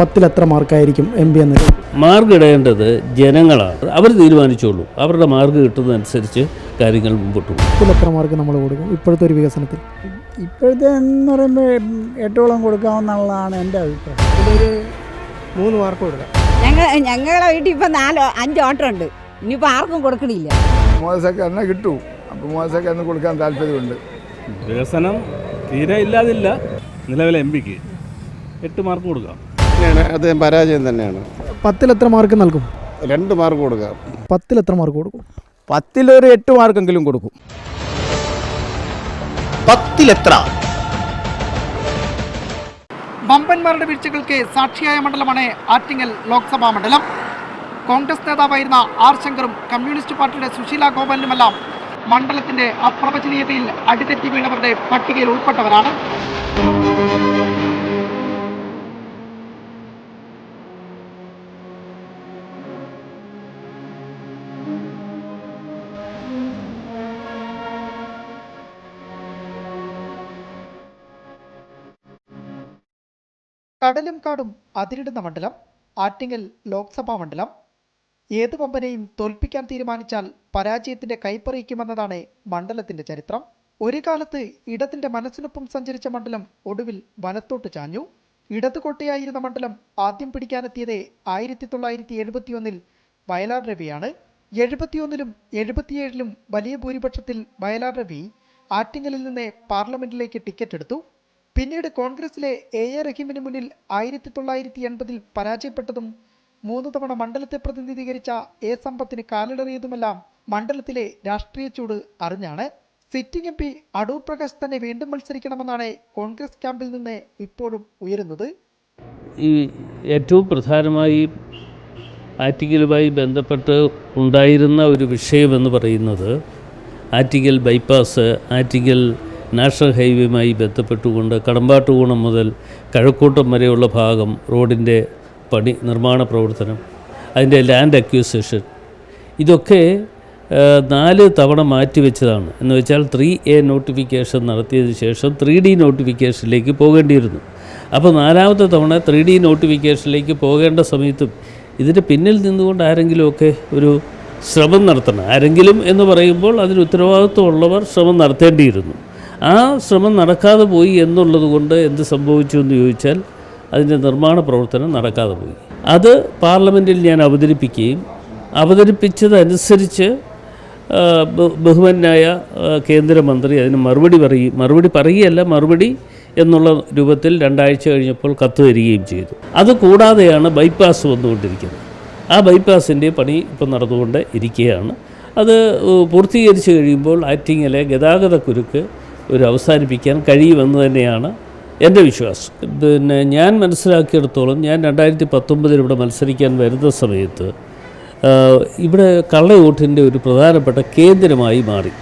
പത്തിൽ എത്ര മാർക്കായിരിക്കും എം പി എന്നത്? മാർക്ക് ഇടേണ്ടത് ജനങ്ങളാണ്. അവർ തീരുമാനിച്ചോളൂ. അവരുടെ മാർക്ക് കിട്ടുന്നതനുസരിച്ച് കാര്യങ്ങൾ മുമ്പോട്ട് പോകും. പത്തിൽ എത്ര മാർക്ക് നമ്മൾ കൊടുക്കും? ഇപ്പോഴത്തെ ഒരു വികസനത്തിൽ? ഇപ്പോഴത്തെ എന്ന് പറയുമ്പോൾ എട്ടോളം കൊടുക്കാമെന്നുള്ളതാണ് എന്റെ അഭിപ്രായം. ഇതൊരു മൂന്ന് മാർക്ക് കൊടുക്കാം. ഞങ്ങൾ ഞങ്ങളുടെ വീട്ടിൽ ഇപ്പം നാലോ അഞ്ച് ഓട്ടം ഉണ്ട്. ഇനിയിപ്പോൾ ആർക്കും കൊടുക്കണില്ല. മോശക്കാരനെ കിട്ടൂ. അപ്പോൾ മോശക്കാരന് കൊടുക്കാൻ താല്പര്യമുണ്ട്. വികസനം തീരെ ഇല്ലാതില്ല. നിലവിലെ എം പിക്ക് എട്ട് മാർക്ക് കൊടുക്കാം. തന്നെയാണ് അദ്ദേഹം പരാജയം തന്നെയാണ്. പത്തിൽ എത്ര മാർക്ക് നൽകും? രണ്ട് മാർക്ക് കൊടുക്കാം. പത്തിൽ എത്ര മാർക്ക് കൊടുക്കും? പത്തിലൊരു എട്ട് മാർക്കെങ്കിലും കൊടുക്കും. പത്തിലെത്ര വമ്പന്മാരുടെ വീഴ്ചകൾക്ക് സാക്ഷിയായ മണ്ഡലമാണ് ആറ്റിങ്ങൽ ലോക്സഭാ മണ്ഡലം. കോൺഗ്രസ് നേതാവായിരുന്ന ആർ ശങ്കറും കമ്മ്യൂണിസ്റ്റ് പാർട്ടിയുടെ സുശീല ഗോപാലിനുമെല്ലാം മണ്ഡലത്തിന്റെ അപ്രവചനീയതയിൽ അടിതെറ്റി വീണവരുടെ പട്ടികയിൽ ഉൾപ്പെട്ടവരാണ്. കടലും കാടും അതിരിടുന്ന മണ്ഡലം ആറ്റിങ്ങൽ ലോക്സഭാ മണ്ഡലം. ഏത് പമ്പനെയും തോൽപ്പിക്കാൻ തീരുമാനിച്ചാൽ പരാജയത്തിന്റെ കൈപ്പറിയിക്കുമെന്നതാണ് മണ്ഡലത്തിന്റെ ചരിത്രം. ഒരു കാലത്ത് ഇടത്തിന്റെ മനസ്സിനൊപ്പം സഞ്ചരിച്ച മണ്ഡലം ഒടുവിൽ വനത്തോട്ട് ചാഞ്ഞു. ഇടതുകോട്ടയായിരുന്ന മണ്ഡലം ആദ്യം പിടിക്കാനെത്തിയത് ആയിരത്തി തൊള്ളായിരത്തി എഴുപത്തിയൊന്നിൽ വയലാർ രവിയാണ്. എഴുപത്തിയൊന്നിലും എഴുപത്തിയേഴിലും വലിയ ഭൂരിപക്ഷത്തിൽ വയലാർ രവി ആറ്റിങ്ങലിൽ നിന്ന് പാർലമെന്റിലേക്ക് ടിക്കറ്റ് എടുത്തു. പിന്നീട് കോൺഗ്രസിലെ എ എ റഹീമിന് മുന്നിൽ ആയിരത്തി തൊള്ളായിരത്തി എൺപതിൽ പരാജയപ്പെട്ടതും മൂന്ന് തവണ മണ്ഡലത്തെ പ്രതിനിധീകരിച്ച എ സമ്പത്തിന് കാലിടറിയതുമെല്ലാം മണ്ഡലത്തിലെ രാഷ്ട്രീയ ചൂട് അറിഞ്ഞാണ്. Sitting M P Adoor Prakash തന്നെ വീണ്ടും മത്സരിക്കണമെന്നാണ് കോൺഗ്രസ് ക്യാമ്പിൽ നിന്ന് ഇപ്പോഴും ഉയരുന്നത്. ഈ ഏറ്റവും പ്രധാനമായി ആറ്റിങ്ങലുമായി ബന്ധപ്പെട്ട് ഉണ്ടായിരുന്ന ഒരു വിഷയമെന്ന് പറയുന്നത് ആറ്റിക്കൽ ബൈപ്പാസ് ആറ്റിങ്ങൽ നാഷണൽ ഹൈവേയുമായി ബന്ധപ്പെട്ടുകൊണ്ട് കടമ്പാട്ടുകോണം മുതൽ കഴക്കൂട്ടം വരെയുള്ള ഭാഗം റോഡിന്റെ പണി നിർമ്മാണ പ്രവർത്തനം അതിന്റെ ലാൻഡ് അക്യൂസേഷൻ ഇതൊക്കെ നാല് തവണ മാറ്റിവെച്ചതാണ് എന്ന് വെച്ചാൽ ത്രീ എ നോട്ടിഫിക്കേഷൻ നടത്തിയതിന് ശേഷം ത്രീ ഡി നോട്ടിഫിക്കേഷനിലേക്ക് പോകേണ്ടിയിരുന്നു. അപ്പോൾ നാലാമത്തെ തവണ ത്രീ ഡി നോട്ടിഫിക്കേഷനിലേക്ക് പോകേണ്ട സമയത്തും ഇതിന്റെ പിന്നിൽ നിന്നുകൊണ്ട് ആരെങ്കിലുമൊക്കെ ഒരു ശ്രമം നടത്തണം. ആരെങ്കിലും എന്ന് പറയുമ്പോൾ അതിന് ഉത്തരവാദിത്വമുള്ളവർ ശ്രമം നടത്തേണ്ടിയിരുന്നു. ആ ശ്രമം നടക്കാതെ പോയി എന്നുള്ളത് കൊണ്ട് എന്ത് സംഭവിച്ചു എന്ന് ചോദിച്ചാൽ അതിന്റെ നിർമ്മാണ പ്രവർത്തനം നടക്കാതെ പോയി. അത് പാർലമെന്റിൽ ഞാൻ അവതരിപ്പിക്കുകയും അവതരിപ്പിച്ചതനുസരിച്ച് ബഹുമാനായ കേന്ദ്രമന്ത്രി അതിന് മറുപടി പറയും മറുപടി പറയുകയല്ല മറുപടി എന്നുള്ള രൂപത്തിൽ രണ്ടാഴ്ച കഴിഞ്ഞപ്പോൾ കത്ത് തരികയും ചെയ്തു. അത് കൂടാതെയാണ് ബൈപ്പാസ് വന്നുകൊണ്ടിരിക്കുന്നത്. ആ ബൈപ്പാസിന്റെ പണി ഇപ്പം നടന്നുകൊണ്ട് ഇരിക്കുകയാണ്. അത് പൂർത്തീകരിച്ച് കഴിയുമ്പോൾ ആറ്റിങ്ങിലെ ഗതാഗത കുരുക്ക് ഒരു അവസാനിപ്പിക്കാൻ കഴിയുമെന്ന് തന്നെയാണ് എന്റെ വിശ്വാസം. പിന്നെ ഞാൻ മനസ്സിലാക്കിയിടത്തോളം ഞാൻ രണ്ടായിരത്തി പത്തൊമ്പതിൽ ഇവിടെ മത്സരിക്കാൻ വരുന്ന സമയത്ത് ഇവിടെ കള്ളയോട്ടിന്റെ ഒരു പ്രധാനപ്പെട്ട കേന്ദ്രമായി മാറി.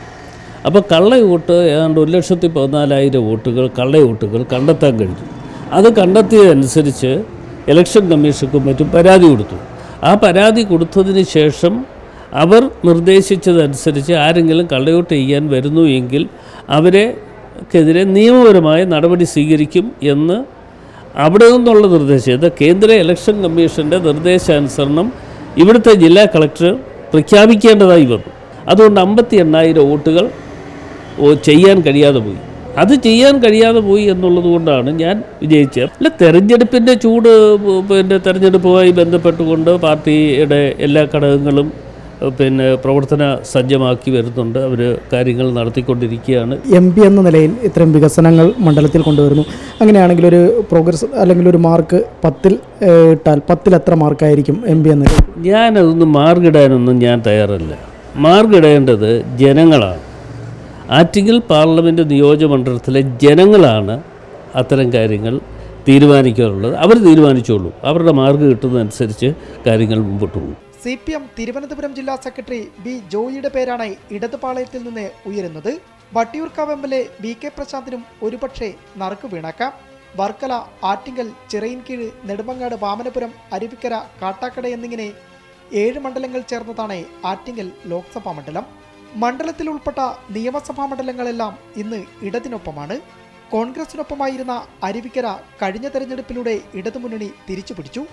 അപ്പോൾ കള്ളയോട്ട് ഏതാണ്ട് ഒരു ലക്ഷത്തി പതിനാലായിരം വോട്ടുകൾ കള്ളയോട്ടുകൾ കണ്ടെത്താൻ കഴിഞ്ഞു. അത് കണ്ടെത്തിയതനുസരിച്ച് ഇലക്ഷൻ കമ്മീഷനും മറ്റും പരാതി കൊടുത്തു. ആ പരാതി കൊടുത്തതിന് ശേഷം അവർ നിർദ്ദേശിച്ചതനുസരിച്ച് ആരെങ്കിലും കള്ളയോട്ട് ചെയ്യാൻ വരുന്നു എങ്കിൽ അവരെക്കെതിരെ നിയമപരമായ നടപടി സ്വീകരിക്കും എന്ന് അവിടെ നിന്നുള്ള നിർദ്ദേശം. ഇത് കേന്ദ്ര ഇലക്ഷൻ കമ്മീഷന്റെ നിർദ്ദേശാനുസരണം ഇവിടുത്തെ ജില്ലാ കളക്ടർ പ്രഖ്യാപിക്കേണ്ടതായി വന്നു. അതുകൊണ്ട് അമ്പത്തി എണ്ണായിരം വോട്ടുകൾ ചെയ്യാൻ കഴിയാതെ പോയി. അത് ചെയ്യാൻ കഴിയാതെ പോയി എന്നുള്ളത് കൊണ്ടാണ് ഞാൻ വിജയിച്ചത്. അല്ല തെരഞ്ഞെടുപ്പിന്റെ ചൂട് പിന്നെ തെരഞ്ഞെടുപ്പുമായി ബന്ധപ്പെട്ടുകൊണ്ട് പാർട്ടിയുടെ എല്ലാ ഘടകങ്ങളും പിന്നെ പ്രവർത്തന സജ്ജമാക്കി വരുന്നുണ്ട്. അവർ കാര്യങ്ങൾ നടത്തിക്കൊണ്ടിരിക്കുകയാണ്. എം പി എന്ന നിലയിൽ ഇത്തരം വികസനങ്ങൾ മണ്ഡലത്തിൽ കൊണ്ടുവരുന്നു. അങ്ങനെയാണെങ്കിൽ ഒരു പ്രോഗ്രസ് അല്ലെങ്കിൽ ഒരു മാർക്ക് പത്തിൽ ഇട്ടാൽ പത്തിൽ എത്ര മാർക്കായിരിക്കും എം പി എന്നത് ഞാനതൊന്നും മാർഗിടാനൊന്നും ഞാൻ തയ്യാറല്ല. മാർഗിടേണ്ടത് ജനങ്ങളാണ്. ആറ്റിങ്ങൽ പാർലമെന്റ് നിയോജകമണ്ഡലത്തിലെ ജനങ്ങളാണ് അത്തരം കാര്യങ്ങൾ തീരുമാനിക്കാറുള്ളത്. അവർ തീരുമാനിച്ചോളൂ. അവരുടെ മാർക്ക് കിട്ടുന്നതനുസരിച്ച് കാര്യങ്ങൾ മുമ്പോട്ട് പോകും. സി പി എം തിരുവനന്തപുരം ജില്ലാ സെക്രട്ടറി ബി ജോയിയുടെ പേരാണ് ഇടതുപാളയത്തിൽ നിന്ന് ഉയരുന്നത്. Vattiyoorkavu M L A V K പ്രശാന്തിനും ഒരുപക്ഷെ നറുക്ക് വീണാക്കാം. വർക്കല ആറ്റിങ്കൽ ചിറയിൻകീഴ് നെടുമങ്ങാട് വാമനപുരം അരുവിക്കര കാട്ടാക്കട എന്നിങ്ങനെ ഏഴ് മണ്ഡലങ്ങൾ ചേർന്നതാണ് ആറ്റിങ്കൽ ലോക്സഭാ മണ്ഡലം. മണ്ഡലത്തിൽ ഉൾപ്പെട്ട നിയമസഭാ മണ്ഡലങ്ങളെല്ലാം ഇന്ന് ഇടതിനൊപ്പമാണ്. കോൺഗ്രസിനൊപ്പമായിരുന്ന അരുവിക്കര കഴിഞ്ഞ തെരഞ്ഞെടുപ്പിലൂടെ ഇടതുമുന്നണി തിരിച്ചുപിടിച്ചു.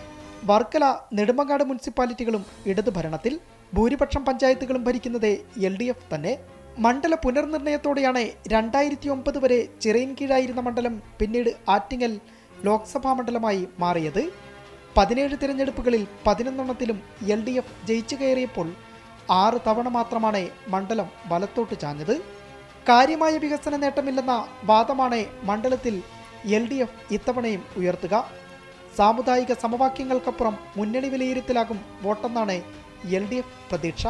വർക്കല നെടുമങ്ങാട് മുനിസിപ്പാലിറ്റികളും ഇടതു ഭരണത്തിൽ ഭൂരിപക്ഷം പഞ്ചായത്തുകളും ഭരിക്കുന്നത് എൽ ഡി എഫ് തന്നെ. മണ്ഡല പുനർനിർണയത്തോടെയാണ് രണ്ടായിരത്തി ഒമ്പത് വരെ ചിറയിൻ കീഴായിരുന്ന മണ്ഡലം പിന്നീട് ആറ്റിങ്ങൽ ലോക്സഭാ മണ്ഡലമായി മാറിയത്. പതിനേഴ് തിരഞ്ഞെടുപ്പുകളിൽ പതിനൊന്നെണ്ണത്തിലും എൽ ഡി എഫ് ജയിച്ചു കയറിയപ്പോൾ ആറ് തവണ മാത്രമാണ് മണ്ഡലം വലത്തോട്ട് ചാഞ്ഞത്. കാര്യമായ വികസന നേട്ടമില്ലെന്ന വാദമാണ് മണ്ഡലത്തിൽ എൽ ഡി എഫ് ഇത്തവണയും ഉയർത്തുക. സാമുദായിക സമവാക്യങ്ങൾക്കപ്പുറം മുന്നണി വിലയിരുത്തലാകും വോട്ടെന്നാണ് എൽ ഡി എഫ് പ്രതീക്ഷ.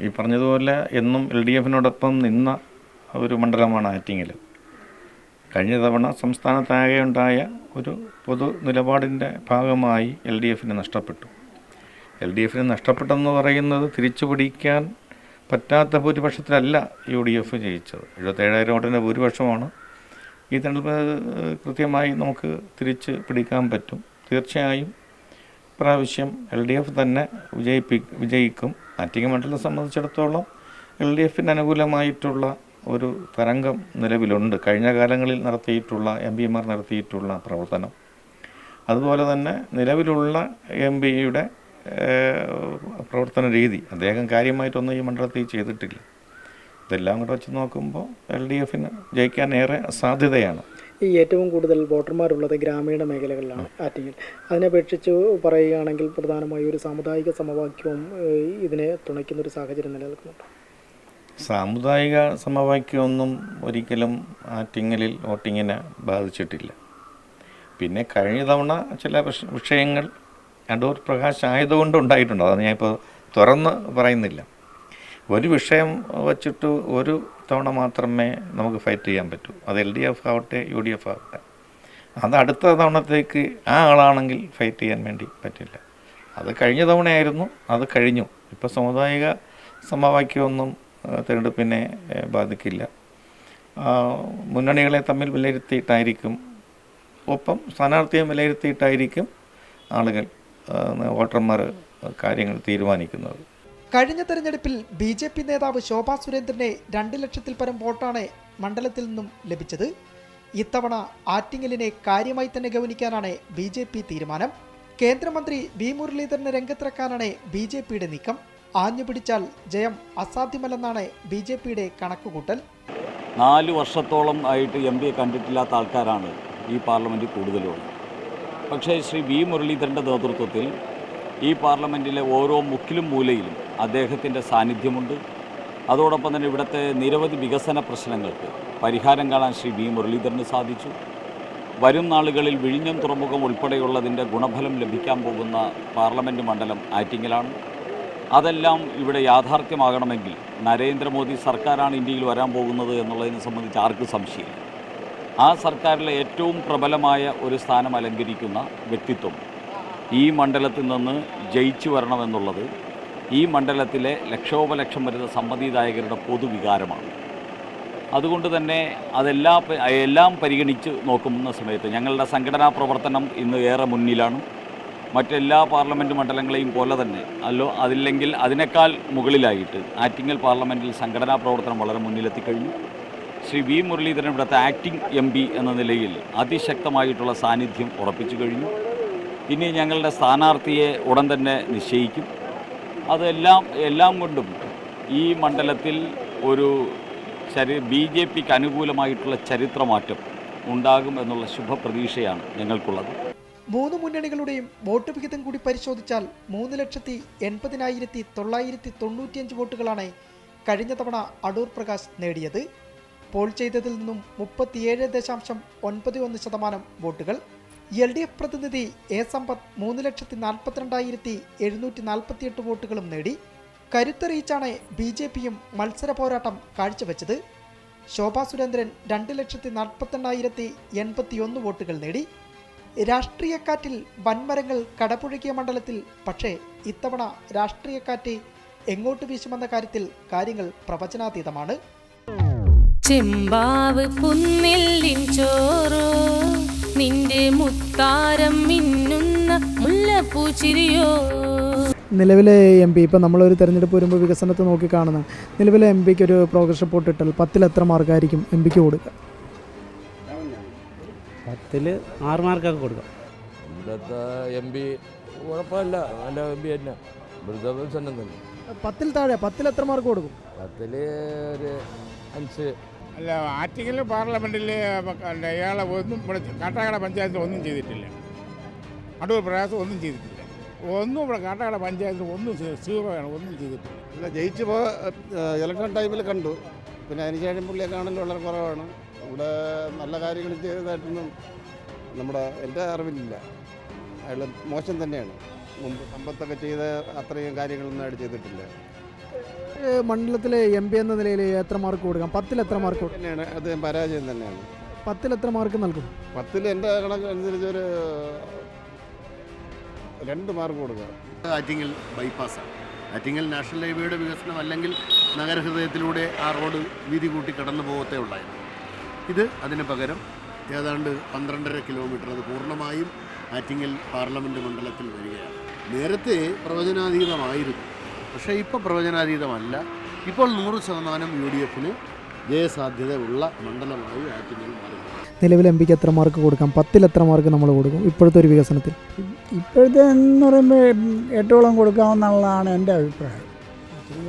ഈ പറഞ്ഞതുപോലെ എന്നും എൽ ഡി എഫിനോടൊപ്പം നിന്ന ഒരു മണ്ഡലമാണ് ആറ്റിങ്ങൽ. കഴിഞ്ഞ തവണ സംസ്ഥാനത്താകെ ഉണ്ടായ ഒരു പൊതു നിലപാടിന്റെ ഭാഗമായി എൽ ഡി എഫിന് നഷ്ടപ്പെട്ടു. എൽ ഡി എഫിന് നഷ്ടപ്പെട്ടെന്ന് പറയുന്നത് തിരിച്ചു പിടിക്കാൻ പറ്റാത്ത ഭൂരിപക്ഷത്തിലല്ല യു ഡി എഫ് ജയിച്ചത്. എഴുപത്തേഴായിരം വോട്ടിന്റെ ഭൂരിപക്ഷമാണ് ഈ തെരഞ്ഞെടുപ്പ് കൃത്യമായി നമുക്ക് തിരിച്ച് പിടിക്കാൻ പറ്റും. തീർച്ചയായും പ്രാവശ്യം എൽ ഡി എഫ് തന്നെ വിജയിപ്പി വിജയിക്കും. ആറ്റിങ്ങ മണ്ഡലത്തെ സംബന്ധിച്ചിടത്തോളം എൽ ഡി എഫിന് അനുകൂലമായിട്ടുള്ള ഒരു തരംഗം നിലവിലുണ്ട്. കഴിഞ്ഞ കാലങ്ങളിൽ നടത്തിയിട്ടുള്ള എം പിമാർ നടത്തിയിട്ടുള്ള പ്രവർത്തനം. അതുപോലെ തന്നെ നിലവിലുള്ള എം പിയുടെ പ്രവർത്തന രീതി. അദ്ദേഹം കാര്യമായിട്ടൊന്നും ഈ മണ്ഡലത്തിൽ ചെയ്തിട്ടില്ല. ഇതെല്ലാം കൂടെ വെച്ച് നോക്കുമ്പോൾ എൽ ഡി എഫിന് ജയിക്കാൻ ഏറെ സാധ്യതയാണ്. ഈ ഏറ്റവും കൂടുതൽ വോട്ടർമാരുള്ളത് ഗ്രാമീണ മേഖലകളിലാണ് ആറ്റിങ്ങിൽ. അതിനപേക്ഷിച്ച് പറയുകയാണെങ്കിൽ പ്രധാനമായും ഒരു സാമുദായിക സമവാക്യവും ഇതിനെ തുണയ്ക്കുന്ന ഒരു സാഹചര്യം നിലനിൽക്കുന്നുണ്ട്. സാമുദായിക സമവാക്യമൊന്നും ഒരിക്കലും ആറ്റിങ്ങലിൽ വോട്ടിങ്ങിനെ ബാധിച്ചിട്ടില്ല. പിന്നെ കഴിഞ്ഞ തവണ ചില വിഷയങ്ങൾ അടൂർ പ്രകാശ് ആയതുകൊണ്ട് ഉണ്ടായിട്ടുണ്ട്. ഞാൻ ഞാനിപ്പോൾ തുറന്ന് പറയുന്നില്ല. ഒരു വിഷയം വച്ചിട്ട് ഒരു തവണ മാത്രമേ നമുക്ക് ഫൈറ്റ് ചെയ്യാൻ പറ്റൂ. അത് എൽ ഡി എഫ് ആവട്ടെ യു ഡി എഫ് ആവട്ടെ. അത് അടുത്ത തവണത്തേക്ക് ആ ആളാണെങ്കിൽ ഫൈറ്റ് ചെയ്യാൻ വേണ്ടി പറ്റില്ല. അത് കഴിഞ്ഞ തവണയായിരുന്നു അത് കഴിഞ്ഞു. ഇപ്പോൾ സമുദായിക സമവാക്യമൊന്നും തിരഞ്ഞെടുപ്പിനെ ബാധിക്കില്ല. മുന്നണികളെ തമ്മിൽ വിലയിരുത്തിയിട്ടായിരിക്കും. ഒപ്പം സ്ഥാനാർത്ഥിയെ വിലയിരുത്തിയിട്ടായിരിക്കും ആളുകൾ വോട്ടർമാർ കാര്യങ്ങൾ തീരുമാനിക്കുന്നത്. കഴിഞ്ഞ തെരഞ്ഞെടുപ്പിൽ ബി ജെ പി നേതാവ് ശോഭാ സുരേന്ദ്രനെ രണ്ട് ലക്ഷത്തിൽ പരം വോട്ടാണ് മണ്ഡലത്തിൽ നിന്നും ലഭിച്ചത്. ഇത്തവണ ആറ്റിങ്ങലിനെ കാര്യമായി തന്നെ ഗവനിക്കാനാണ് ബി ജെ പി തീരുമാനം. കേന്ദ്രമന്ത്രി വി മുരളീധരനെ രംഗത്തിറക്കാനാണ് ബി ജെ പിയുടെ നീക്കം. ആഞ്ഞുപിടിച്ചാൽ ജയം അസാധ്യമല്ലെന്നാണ് ബി ജെ പിയുടെ കണക്കുകൂട്ടൽ. നാല് വർഷത്തോളം ആയിട്ട് എം പിയെ കണ്ടിട്ടില്ലാത്ത ആൾക്കാരാണ് ഈ പാർലമെന്റിൽ കൂടുതലുള്ളത്. പക്ഷേ ശ്രീ വി മുരളീധരന്റെ നേതൃത്വത്തിൽ ഈ പാർലമെന്റിലെ ഓരോ മുക്കിലും മൂലയിലും അദ്ദേഹത്തിന്റെ സാന്നിധ്യമുണ്ട്. അതോടൊപ്പം തന്നെ ഇവിടുത്തെ നിരവധി വികസന പ്രശ്നങ്ങൾക്ക് പരിഹാരം കാണാൻ ശ്രീ വി മുരളീധരന് സാധിച്ചു. വരും നാളുകളിൽ വിഴിഞ്ഞം തുറമുഖം ഉൾപ്പെടെയുള്ളതിന്റെ ഗുണഫലം ലഭിക്കാൻ പോകുന്ന പാർലമെന്റ് മണ്ഡലം ആറ്റിങ്ങലാണ്. അതെല്ലാം ഇവിടെ യാഥാർത്ഥ്യമാകണമെങ്കിൽ നരേന്ദ്രമോദി സർക്കാരാണ് ഇന്ത്യയിൽ വരാൻ പോകുന്നത് എന്നുള്ളതിനെ സംബന്ധിച്ച് ആർക്കും സംശയമില്ല. ആ സർക്കാരിലെ ഏറ്റവും പ്രബലമായ ഒരു സ്ഥാനം അലങ്കരിക്കുന്ന വ്യക്തിത്വം ഈ മണ്ഡലത്തിൽ നിന്ന് ജയിച്ചു വരണമെന്നുള്ളത് ഈ മണ്ഡലത്തിലെ ലക്ഷോപലക്ഷം വരുന്ന സമ്മതിദായകരുടെ പൊതുവികാരമാണ്. അതുകൊണ്ട് തന്നെ അതെല്ലാ എല്ലാം പരിഗണിച്ച് നോക്കുന്ന സമയത്ത് ഞങ്ങളുടെ സംഘടനാ പ്രവർത്തനം ഇന്ന് ഏറെ മുന്നിലാണ്. മറ്റെല്ലാ പാർലമെന്റ് മണ്ഡലങ്ങളെയും പോലെ തന്നെ അല്ലോ അതില്ലെങ്കിൽ അതിനേക്കാൾ മുകളിലായിട്ട് ആറ്റിങ്ങൽ പാർലമെന്റിൽ സംഘടനാ പ്രവർത്തനം വളരെ മുന്നിലെത്തിക്കഴിഞ്ഞു ശ്രീ വി മുരളീധരൻ ഇവിടുത്തെ ആക്ടിംഗ് എം എന്ന നിലയിൽ അതിശക്തമായിട്ടുള്ള സാന്നിധ്യം ഉറപ്പിച്ചു കഴിഞ്ഞു. ഇനി ഞങ്ങളുടെ സ്ഥാനാർത്ഥിയെ ഉടൻ തന്നെ നിശ്ചയിക്കും. അതെല്ലാം എല്ലാം കൊണ്ടും ഈ മണ്ഡലത്തിൽ ഒരു ചരി ബി ജെ പിക്ക് അനുകൂലമായിട്ടുള്ള ചരിത്രമാറ്റം ഉണ്ടാകും എന്നുള്ള ശുഭപ്രതീക്ഷയാണ് ഞങ്ങൾക്കുള്ളത്. മൂന്ന് മുന്നണികളുടെയും വോട്ട് വിഹിതം കൂടി പരിശോധിച്ചാൽ മൂന്ന് ലക്ഷത്തി എൺപതിനായിരത്തി തൊള്ളായിരത്തി തൊണ്ണൂറ്റിയഞ്ച് വോട്ടുകളാണ് കഴിഞ്ഞ തവണ അടൂർ പ്രകാശ് നേടിയത്. പോൾ ചെയ്തതിൽ നിന്നും മുപ്പത്തിയേഴ് ദശാംശം ഒൻപത് ഒന്ന് ശതമാനം വോട്ടുകൾ എൽ ഡി എഫ് പ്രതിനിധി എ സമ്പത്ത് മൂന്ന് ലക്ഷത്തി നാൽപ്പത്തിരണ്ടായിരത്തി എഴുന്നൂറ്റി നാൽപ്പത്തിയെട്ട് വോട്ടുകളും നേടി. കരുത്തറിയിച്ചാണ് ബി ജെ പിയും മത്സര പോരാട്ടം കാഴ്ചവെച്ചത്. ശോഭാ സുരേന്ദ്രൻ രണ്ട് ലക്ഷത്തി നാൽപ്പത്തെണ്ണായിരത്തി എൺപത്തിയൊന്ന് വോട്ടുകൾ നേടി. രാഷ്ട്രീയക്കാറ്റിൽ വൻമരങ്ങൾ കടപുഴകിയ മണ്ഡലത്തിൽ പക്ഷേ ഇത്തവണ രാഷ്ട്രീയക്കാറ്റ് എങ്ങോട്ട് വീശുമെന്ന കാര്യത്തിൽ കാര്യങ്ങൾ പ്രവചനാതീതമാണ്. ചെമ്പാവ് പുന്നില്ലിൻ ചോറോ നിന്റെ മുത്താരം മിന്നുന്ന മുല്ലപ്പൂച്ചിരിയോ? നിലവിലെ എം പി ഇപ്പം നമ്മളൊരു തെരഞ്ഞെടുപ്പ് വരുമ്പോൾ വികസനത്തെ നോക്കി കാണുന്ന നിലവിലെ എം പിക്ക് ഒരു പ്രോഗ്രസ് റിപ്പോർട്ട് ഇട്ടാൽ പത്തിൽ എത്ര മാർക്കായിരിക്കും എം പിക്ക് കൊടുക്കുക? പത്തിൽ ആറ് മാർക്കൊക്കെ കൊടുക്കാം. ഇവിടുത്തെ എം പി കുഴപ്പമില്ല. നല്ല എം പി തന്നെ. വികസനം തന്നെ. പത്തിൽ താഴെ പത്തിൽ എത്ര മാർക്ക് കൊടുക്കും? പത്തിൽ ഒരു അഞ്ച് അല്ല ആറ്റിങ്ങൽ പാർലമെന്റിൽ ഇയാളെ ഒന്നും ഇവിടെ കാട്ടാക്കട പഞ്ചായത്തിൽ ഒന്നും ചെയ്തിട്ടില്ല. അടൂർ പ്രയാസം ഒന്നും ചെയ്തിട്ടില്ല. ഒന്നും ഇവിടെ കാട്ടാക്കട പഞ്ചായത്തിൽ ഒന്നും സീറോയാണ് ഒന്നും ചെയ്തിട്ടില്ല. അല്ല ജയിച്ചു ഇലക്ഷൻ ടൈമിൽ കണ്ടു. പിന്നെ അതിനുശേഷം പുള്ളിയൊക്കെ കാണൽ വളരെ കുറവാണ്. ഇവിടെ നല്ല കാര്യങ്ങൾ ചെയ്തതായിട്ടൊന്നും നമ്മുടെ എന്റെ അറിവിലില്ല. അയാൾ മോശം തന്നെയാണ്. മുമ്പ് സമ്പത്തൊക്കെ ചെയ്ത അത്രയും കാര്യങ്ങളൊന്നും അയാൾ ചെയ്തിട്ടില്ല. മണ്ഡലത്തിലെ എം പി എന്ന നിലയിൽ എത്ര മാർക്ക് കൊടുക്കാം? പത്തിൽ എത്ര മാർക്ക് കൊടുക്കും തന്നെയാണ്. അത് പരാജയം തന്നെയാണ്. പത്തിൽ എത്ര മാർക്ക് നൽകും? പത്തിൽ എന്റെ കണക്ക് അനുസരിച്ച് ഒരു രണ്ട് മാർക്ക് കൊടുക്കുക ആറ്റിങ്ങൽ ബൈപ്പാസാണ് ആറ്റിങ്ങൽ നാഷണൽ ഹൈവേയുടെ വികസനം അല്ലെങ്കിൽ നഗരഹൃദയത്തിലൂടെ ആ റോഡ് വീതി കൂട്ടി കടന്നു പോകത്തേ ഉണ്ടായിരുന്നു ഇത് അതിന് പകരം ഏതാണ്ട് പന്ത്രണ്ടര കിലോമീറ്റർ അത് പൂർണമായും ആറ്റിങ്ങൽ പാർലമെന്റ് മണ്ഡലത്തിൽ വരികയാണ്. നേരത്തെ പ്രവചനാതീതമായിരുന്നു. പക്ഷേ ഇപ്പോൾ പ്രവചനാതീതമല്ല. ഇപ്പോൾ നൂറ് ശതമാനം യു ഡി എഫിന് ജയസാധ്യതയുള്ള മണ്ഡലമായി ആറ്റിങ്ങൽ മാറി. നിലവിൽ എം പിക്ക് എത്ര മാർക്ക് കൊടുക്കാം? പത്തിൽ എത്ര മാർക്ക് നമ്മൾ കൊടുക്കും? ഇപ്പോഴത്തെ ഒരു വികസനത്തിൽ. ഇപ്പോഴത്തെ എന്ന് പറയുമ്പോൾ എട്ടോളം കൊടുക്കാമെന്നുള്ളതാണ് എന്റെ അഭിപ്രായം.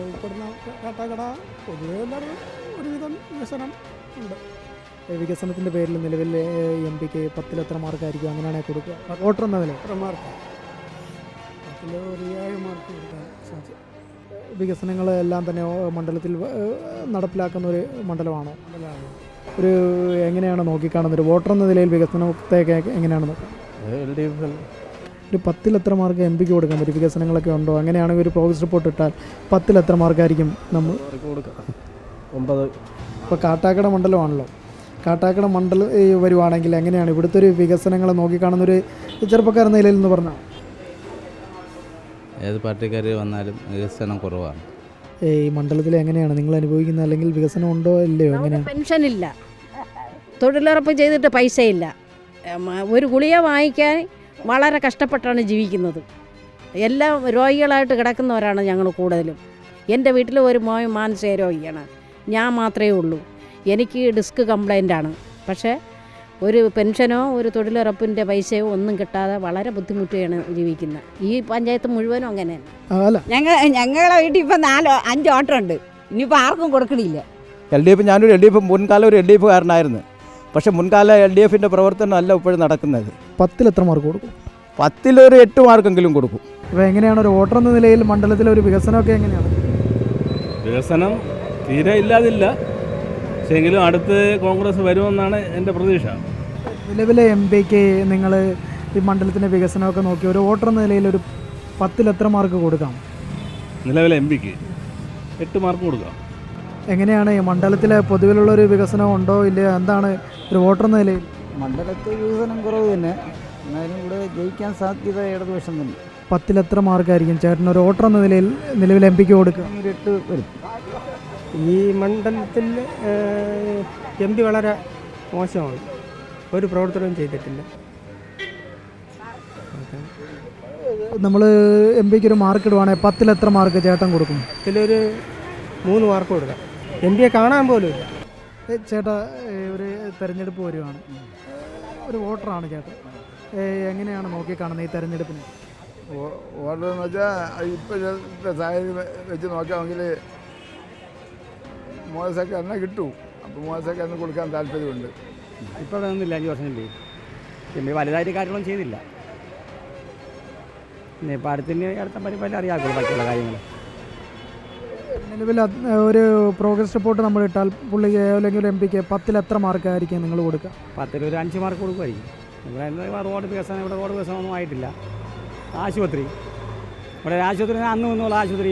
ഉൾപ്പെടുന്ന കാട്ടാക്കട പൊതുവെ ഒരുവിധം വികസനം ഉണ്ട് വികസനത്തിന്റെ പേരിൽ നിലവിൽ എം പിക്ക് പത്തിൽ എത്ര മാർക്കായിരിക്കും? അങ്ങനെയാണ് കൊടുക്കുക. വോട്ടർ എന്ന നില എത്ര മാർക്ക്? പത്തിൽ ഒരു ഏഴ് മാർക്ക് കൊടുക്കാൻ സാധിക്കും. വികസനങ്ങളെല്ലാം തന്നെ മണ്ഡലത്തിൽ നടപ്പിലാക്കുന്ന ഒരു മണ്ഡലമാണോ. ഒരു എങ്ങനെയാണ് നോക്കിക്കാണുന്നത്? ഒരു വോട്ടർ എന്ന നിലയിൽ വികസനത്തെയൊക്കെ എങ്ങനെയാണ് ഒരു പത്തിൽ എത്ര മാർക്ക് എം പിക്ക് കൊടുക്കാൻ പറ്റും? വികസനങ്ങളൊക്കെ ഉണ്ടോ? അങ്ങനെയാണെങ്കിൽ ഒരു പ്രോഗ്രസ് റിപ്പോർട്ട് ഇട്ടാൽ പത്തിൽ എത്ര മാർക്കായിരിക്കും നമ്മൾ ഒമ്പത്. ഇപ്പോൾ കാട്ടാക്കട മണ്ഡലമാണല്ലോ. കാട്ടാക്കട മണ്ഡലം വരുവാണെങ്കിൽ എങ്ങനെയാണ് ഇവിടുത്തെ ഒരു വികസനങ്ങൾ നോക്കിക്കാണുന്നൊരു ചെറുപ്പക്കാരൻ നിലയിൽ എന്ന് പറഞ്ഞാൽ? ഏത് പാർട്ടിക്കാർ വന്നാലും വികസനം കുറവാണ്. ഈ മണ്ഡലത്തിൽ എങ്ങനെയാണ്? നിങ്ങൾ അനുഭവിക്കുന്നത് അല്ലെങ്കിൽ വികസനം ഉണ്ടോ ഇല്ലയോ? എങ്ങനെയാണ്? പെൻഷൻ ഇല്ല. തൊഴിലുറപ്പ് ചെയ്തിട്ട് പൈസയില്ല. ഒരു ഗുളിക വാങ്ങിക്കാൻ വളരെ കഷ്ടപ്പെട്ടാണ് ജീവിക്കുന്നത്. എല്ലാം രോഗികളായിട്ട് കിടക്കുന്നവരാണ് ഞങ്ങൾ കൂടുതലും. എന്റെ വീട്ടിൽ ഒരു മോ മാനസിക രോഗിയാണ്. ഞാൻ മാത്രമേ ഉള്ളൂ. എനിക്ക് ഡിസ്ക് കംപ്ലൈന്റ് ആണ്. പക്ഷേ ഒരു പെൻഷനോ ഒരു തൊഴിലുറപ്പിന്റെ പൈസയോ ഒന്നും കിട്ടാതെ വളരെ ബുദ്ധിമുട്ടിയാണ് ജീവിക്കുന്നത്. ഈ പഞ്ചായത്ത് മുഴുവനും അങ്ങനെ ഞങ്ങൾ ഞങ്ങളെ വീട്ടിൽ ഇപ്പം നാലോ അഞ്ച് ഓട്ടോ ഉണ്ട് ഇനിയിപ്പോൾ ആർക്കും കൊടുക്കണില്ല. എൽ ഡി എഫ് ഞാനൊരു എൽ ഡി എഫ് മുൻകാലം ഒരു എൽ ഡി എഫുകാരനായിരുന്നു പക്ഷെ മുൻകാല എൽ ഡി എഫിന്റെ പ്രവർത്തനം അല്ല ഇപ്പോഴും നടക്കുന്നത്. പത്തിൽ എത്ര മാർക്ക് കൊടുക്കും? പത്തിലൊരു എട്ട് മാർക്കെങ്കിലും കൊടുക്കും. അപ്പോൾ എങ്ങനെയാണ് ഒരു വോട്ടർ എന്ന നിലയിൽ മണ്ഡലത്തിലെ ഒരു വികസനമൊക്കെ എങ്ങനെയാണ്? വികസനം തീരെ ഇല്ലാതില്ല. പക്ഷേ എങ്കിലും അടുത്ത് കോൺഗ്രസ് വരുമെന്നാണ് എന്റെ പ്രതീക്ഷ. നിലവിലെ എം പിക്ക് നിങ്ങൾ ഈ മണ്ഡലത്തിന്റെ വികസനമൊക്കെ നോക്കി ഒരു വോട്ടർ എന്ന നിലയിൽ ഒരു പത്തിൽ എത്ര മാർക്ക് കൊടുക്കാം? നിലവിലെ എം പിക്ക് എട്ട് മാർക്ക് കൊടുക്കാം. എങ്ങനെയാണ് ഈ മണ്ഡലത്തിലെ പൊതുവിലുള്ള ഒരു വികസനം ഉണ്ടോ ഇല്ലയോ? എന്താണ് ഒരു വോട്ടർ എന്ന നിലയിൽ? മണ്ഡലത്തിൽ വികസനം കുറവ് തന്നെ. എന്നാലും ഇവിടെ ജയിക്കാൻ സാധ്യത ഇടതുപക്ഷം തന്നെ. പത്തിലെത്ര മാർക്കായിരിക്കും ചേട്ടൻ ഒരു വോട്ടർ എന്ന നിലയിൽ നിലവിൽ എം പിക്ക് കൊടുക്കുക? എട്ട് വരും. ഈ മണ്ഡലത്തിൽ എം പി വളരെ മോശമാണ്. ഒരു പ്രവർത്തനവും ചെയ്തിട്ടില്ല. നമ്മൾ എം പിക്ക് ഒരു മാർക്ക് ഇടുവാണെങ്കിൽ പത്തിൽ എത്ര മാർക്ക് ചേട്ടൻ കൊടുക്കും? ഇതിലൊരു മൂന്ന് മാർക്ക് കൊടുക്കാം. എം പിയെ കാണാൻ പോലും ഇല്ല. ചേട്ടാ ഒരു തെരഞ്ഞെടുപ്പ് വരുവാണ്. ഒരു വോട്ടറാണ് ചേട്ടൻ. എങ്ങനെയാണ് നോക്കി കാണുന്നത് ഈ തെരഞ്ഞെടുപ്പിന്? വോട്ടർ എന്ന് വെച്ചാൽ ഇപ്പോഴത്തെ സാഹചര്യം വെച്ച് നോക്കാമെങ്കിൽ മോശമൊക്കെ സർക്കാരിനെ കിട്ടൂ. അപ്പോൾ മോശമൊക്കെ സർക്കാരിന് കൊടുക്കാൻ താല്പര്യമുണ്ട്. ഇപ്പോൾ ഒന്നുമില്ല അഞ്ച് വർഷമില്ലേ എം പി വലുതായിട്ട് കാര്യങ്ങളൊന്നും ചെയ്തില്ല. പിന്നെ ഇപ്പോൾ അടുത്തിന് അടുത്ത പരിപാടി അറിയാമല്ലോ ബാക്കിയുള്ള കാര്യങ്ങൾ നിലവിൽ ഒരു പ്രോഗ്രസ് റിപ്പോർട്ട് നമ്മൾ ഇട്ടാൽ പുള്ളി അല്ലെങ്കിൽ എം പിക്ക് പത്തിൽ എത്ര മാർക്കായിരിക്കും നിങ്ങൾ കൊടുക്കുക? പത്തിലൊരു അഞ്ച് മാർക്ക് കൊടുക്കുമായിരിക്കും. ഇവിടെ റോഡ് വികസനം ഇവിടെ റോഡ് വികസനമൊന്നും ആയിട്ടില്ല. ആശുപത്രി. ഇവിടെ ഒരു ആശുപത്രി അന്ന് ഒന്നുള്ള ആശുപത്രി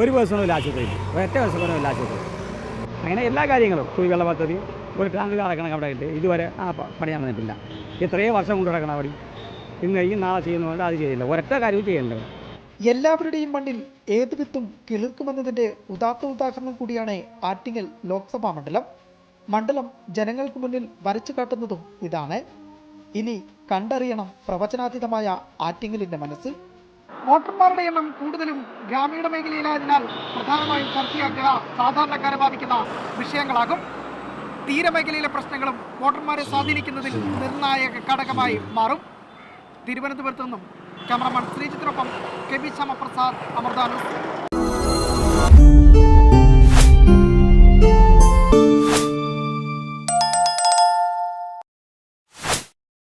ഒരു വികസനമില്ല ആശുപത്രിയിൽ. ഒറ്റ വികസനമില്ല ആശുപത്രി അങ്ങനെ എല്ലാ കാര്യങ്ങളും കുടിവെള്ള പദ്ധതി ഒരു ടാങ്ക് നടക്കണം അവിടെ ആയിട്ട്. ഇതുവരെ ആ പണി നടന്നിട്ടില്ല ഇത്രയും വർഷം കൊണ്ട് നടക്കണ അവിടെ. ഇന്ന് ഈ നാളെ ചെയ്യുന്നതുകൊണ്ട് അത് ചെയ്യില്ല ഒരൊറ്റ കാര്യവും ചെയ്യേണ്ടത്. എല്ലാവരുടെയും മണ്ണിൽ ഏത് വിത്തും കിളിർക്കുമെന്നതിന്റെ ഉദാത്ത ഉദാഹരണം കൂടിയാണ് ആറ്റിങ്ങൽ ലോക്സഭാ മണ്ഡലം. മണ്ഡലം ജനങ്ങൾക്ക് മുന്നിൽ വരച്ചു കാട്ടുന്നതും ഇതാണ്. ഇനി കണ്ടറിയണം പ്രവചനാതീതമായ ആറ്റിങ്ങലിന്റെ മനസ്സ്. വോട്ടർമാരുടെ എണ്ണം കൂടുതലും ഗ്രാമീണ മേഖലയിലായതിനാൽ പ്രധാനമായും ചർച്ചയാക്കുക സാധാരണക്കാരെ ബാധിക്കുന്ന വിഷയങ്ങളാകും. തീരമേഖലയിലെ പ്രശ്നങ്ങളും വോട്ടർമാരെ സ്വാധീനിക്കുന്നതിൽ നിർണായക ഘടകമായി മാറും. തിരുവനന്തപുരത്തു നിന്നും ക്യാമറമാൻ ശ്രീജിത്തിനൊപ്പം കെ ബി ശ്യാമപ്രസാദ് അമൃതാനുസ്